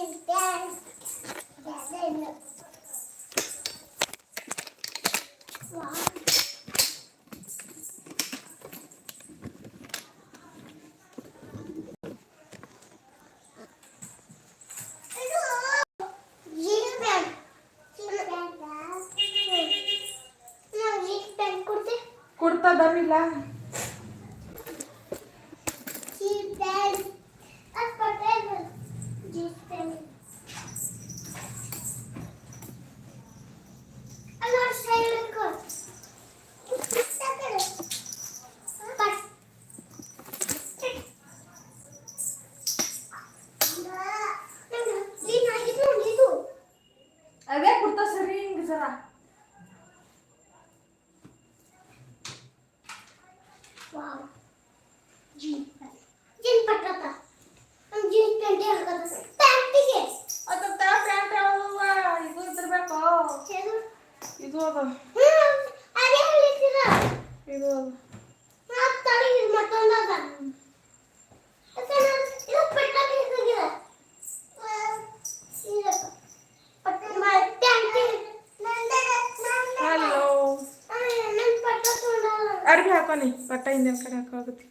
is best. Yes, I know. ಬನ್ನಿ ಪಟ್ಟ ಹಿಂದಿನ ಕಡೆ ಹಾಕಾಗುತ್ತೆ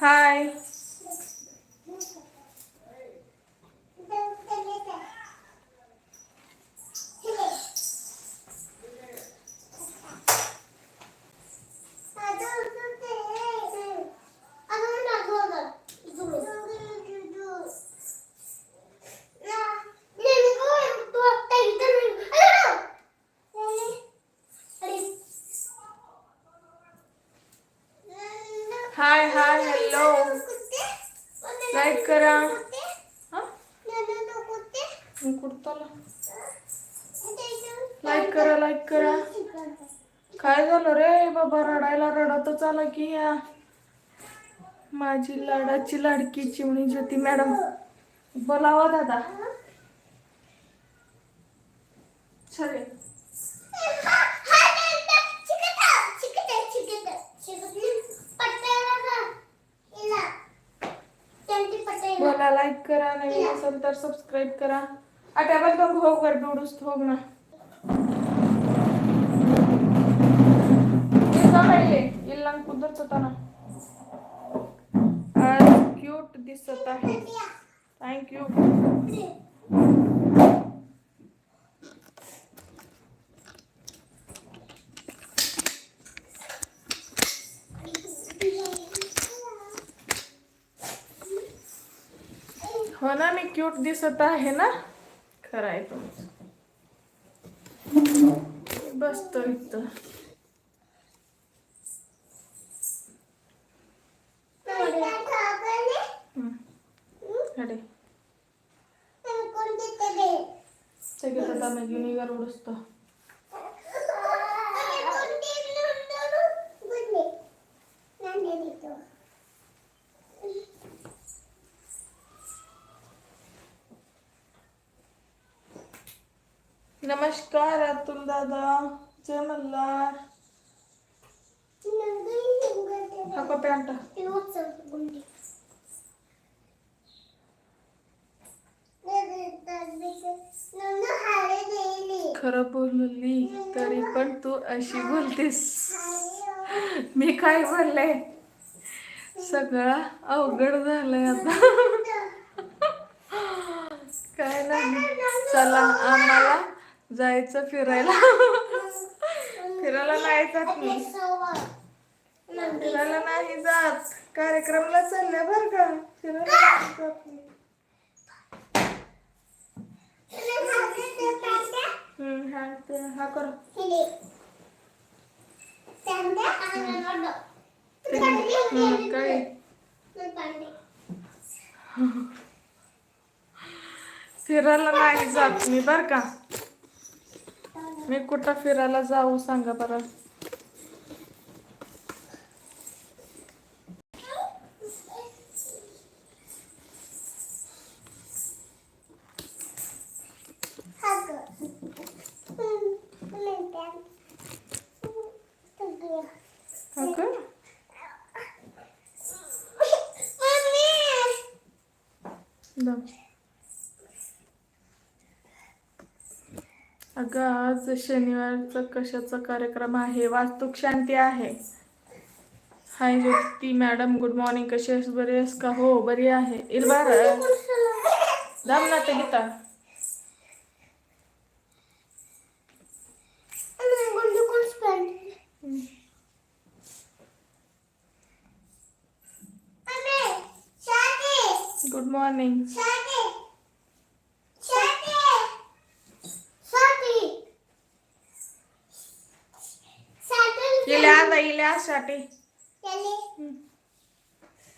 ಹಾಯ್ रडायला आला की या. माझी लाडाची लाडकी चिमणी ज्योती मॅडम. बोलावा दादा. सरे. बोला लाईक करा नवीन असेल तर सबस्क्राईब करा. आट्याबल बघ हो वर डोडूस हो ना करत होता ना आज क्यूट दिसत आहे. थँक्यू हो ना मी क्यूट दिसत आहे ना? खरं आहे तुमचं. बसतो इथं. सगळं आता म्हणजे घेऊन इवर उडसतो खरं बोलली तरी पण तू अशी बोलतेस. मी काय बोलले? सगळं अवघड झालंय आता. काय नाही. चला आम्हाला जायचं फिरायला. फिरायला नाही जात मी. फिरायला नाही जात. कार्यक्रमला चालल्या बर का? फिरायला नाही जात मी. हा कर? काय? फिरायला नाही जात मी बर का. मी कुठं फिरायला जाऊ सांगा बरं. अगं आज शनिवारचा कशाचा कार्यक्रम आहे? वास्तुक शांती आहे. Hi Jyoti madam good morning. कशी आहेस? बरी आहेस का? हो बरी आहे. इरबार दाम ना ते गीता. Good morning. आसाठी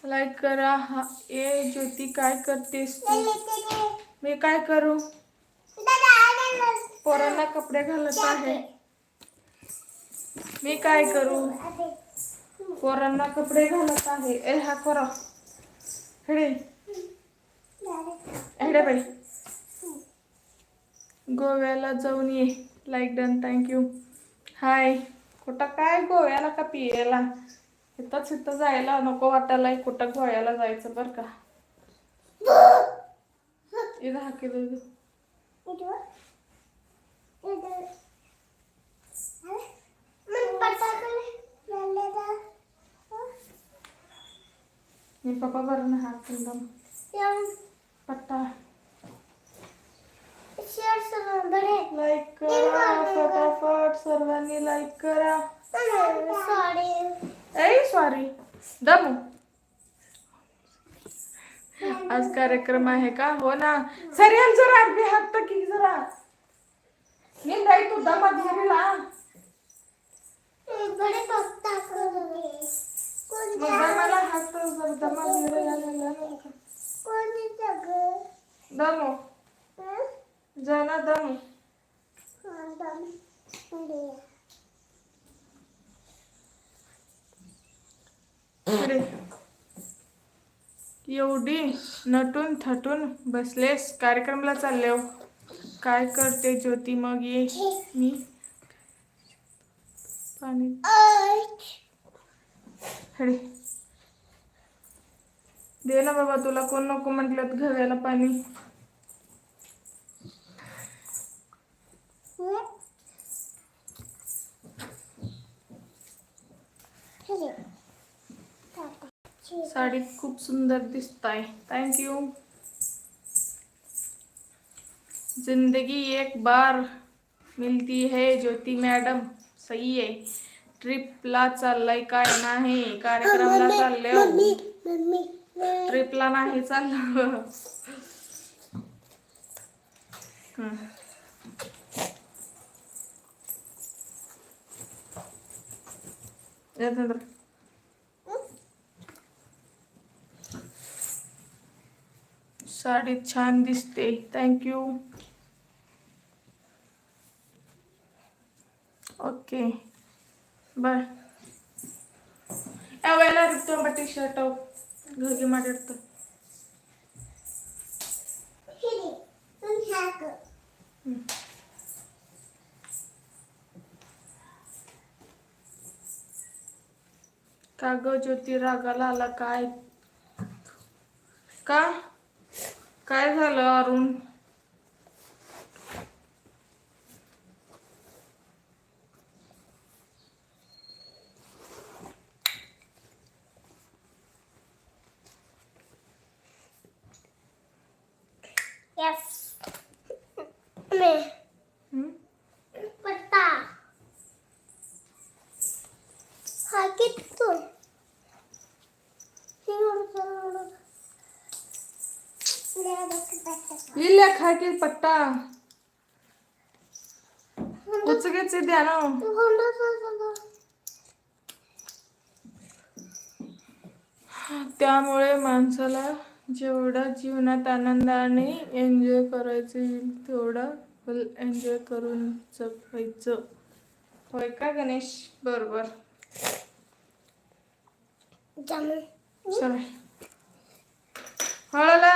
लाईक करा. हा ए ज्योती काय करतेस तू? मी काय करू? पोरांना कपडे घालत आहे. मी काय करू? पोरांना कपडे घालत आहे. ए हा करा. हेडे हेडे बाई. गोव्याला जाऊन ये. लाईक डन थँक्यू हाय कुठं काय गोव्याला का पियाला? इथंच इथं जायला नको वाटायला कुठं गोव्याला जायचं बरं का? इथं हा मी पप्पा बरं ना हात एकदम पट्टा. लाईक करा फटाफट सर्वांनी लाईक करा. ए सॉरी दमू. आज कार्यक्रम आहे का? हो ना. सरियल जरा अर्धे हात की जरा. निंदाई तू दमात गेलेला इकडे. एवढी नटून थटून बसलेस. कार्यक्रमला चालले हो. काय करते ज्योती मग ये? मी? पाणी. हडे दे ना बाबा तुला. कोण नको म्हटलं घव्याला पाणी. साडी खूप सुंदर दिसताय थँक्यू ज़िंदगी एक बार मिलती है ज्योती मॅडम सही आहे ट्रिपला चाललंय काय नाही कार्यक्रमला चालले हो ट्रिपला नाही चाललं हं. साडी छान दिसते. थँक्यू ओके बाय यावेळेला रिक्त टी शर्ट घरी माडतं का ग ज्योती रागाला आला काय? का? काय झालं अरुण? ಇಲ್ಲ ಹಾಕಿ ಪಟ್ಟ ಉಚ್ಚಗೆಚ್ಚಿ ಧ್ಯಾನ त्यामुळे माणसाला जेवढा जीवनात आनंदाने एन्जॉय करायचं येईल तेवढा फुल एन्जॉय करून जगायचं होय का गणेश बरोबर जामुन चला हळला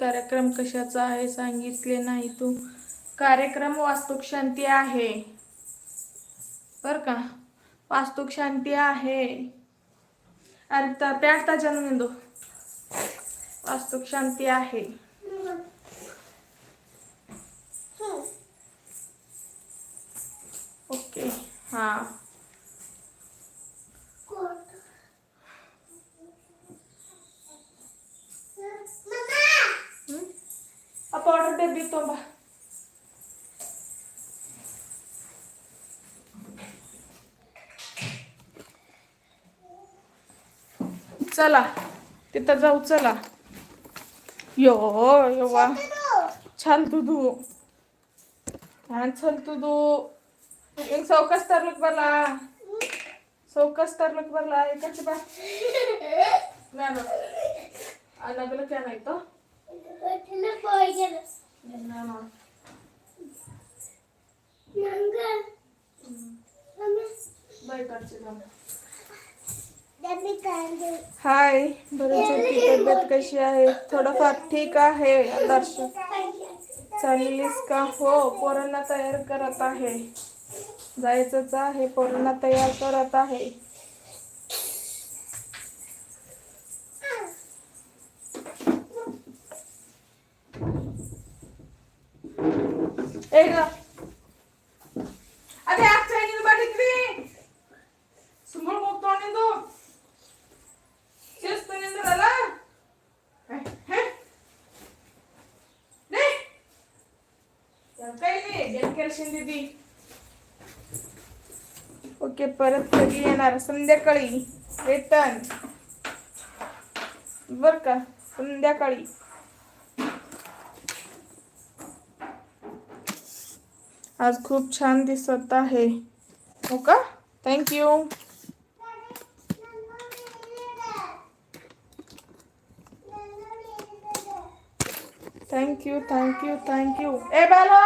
कार्यक्रम कशाचा आहे सांगितले नाही तू. कार्यक्रम वास्तुक शांती आहे. बर का? वास्तुक शांती आहे. अरे त्या आता जन्म दो. वास्तुक शांती आहे. ओके. हा. ಆ ಪೌಡರ್ ಡಬ್ಬಿ ತೊಂಬ चला तिथं जाऊ चला यो यव्वा छान तुदू छान छान तुदू एक चौकस तरलक बरला चौकस तरलक बरला एकाची बा नाही अलग क्या नाही तो बाय करचे जाऊ हाय बरं छोटी तब्येत कशी आहे थोडंफार ठीक आहे आदर्श चाललीस का हो पोरांना तयार करत आहे जायचंच आहे पोरांना तयार करत आहे ए ग ಅದೇ ಆಗ್ತಾ ಏನಿಲ್ಲ ಮಾಡಿದ್ವಿ ಸುಮ್ಮನೆ ಹೋಗ್ತಾ ನಿಂದು ಶಿಸ್ತು ನಿಂದ್ರಲ್ಲ काही गेम केलशील दीदी ओके परत कधी येणार संध्याकाळी रिटर्न बर का संध्याकाळी आज खूप छान दिसत आहे हो का थँक्यू थँक्यू थँक्यू थँक्यू ए बाला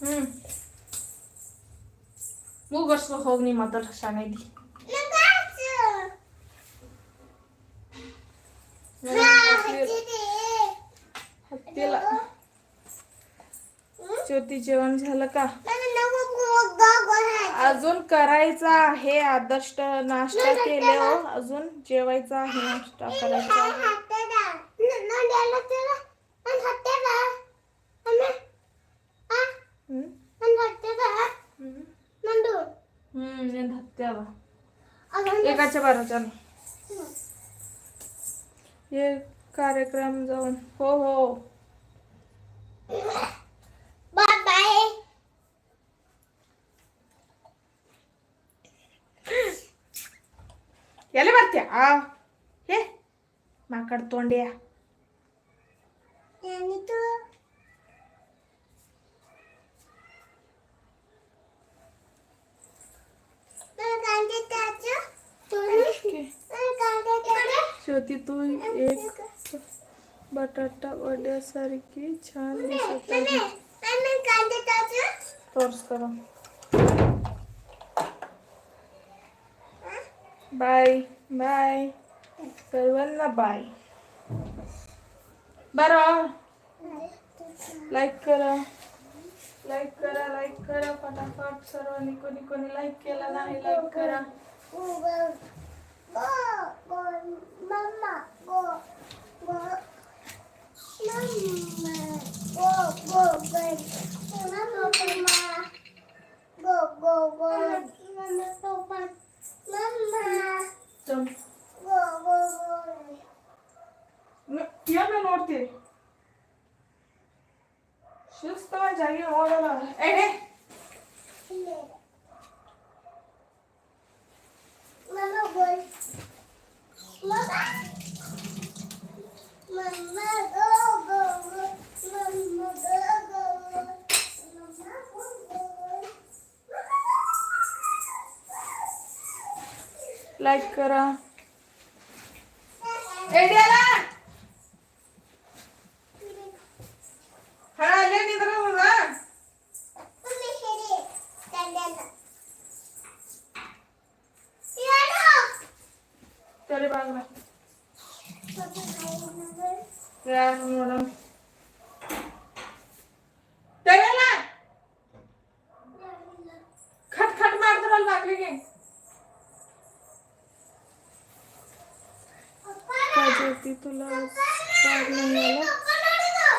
हम्म ಮೂಗರ್ಸ್ಕೊ ಹೋಗಿ ನಿಮ್ಮ ಮಾತಾಡ ಶಾಣೆದಿ हत्तीला ज्योती जेवण झालं का? अजून करायचा आहे आदर्श नाश्ता केले हो. अजून जेवायचा आहे नाश्ता करायचा एकाच्या बाराच्या हे कार्यक्रम जाऊन. हो हो. ಎಲ್ಲಿ ಬರ್ತೀಯ ಹೇ ಮಾಕಡ್ ತೊಂಡ್ಯಾ बटाटा वड्यासारखी छान दिसत आहे. तोर्स करा. Bye bye. सर्वांना बाय. बरं लाईक करा. लाईक करा लाईक करा. फटाफट सर्वांनी कोणी कोणी लाईक केला नाही लाईक करा. 妈妈，我我我，妈妈妈妈，我我我。लाईक करा. चले बागला मॅडम. खट खट मार तुला लागली की. काय तुला पार नाही आला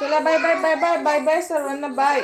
चला bye bye bye bye bye bye सर्वांना बाय.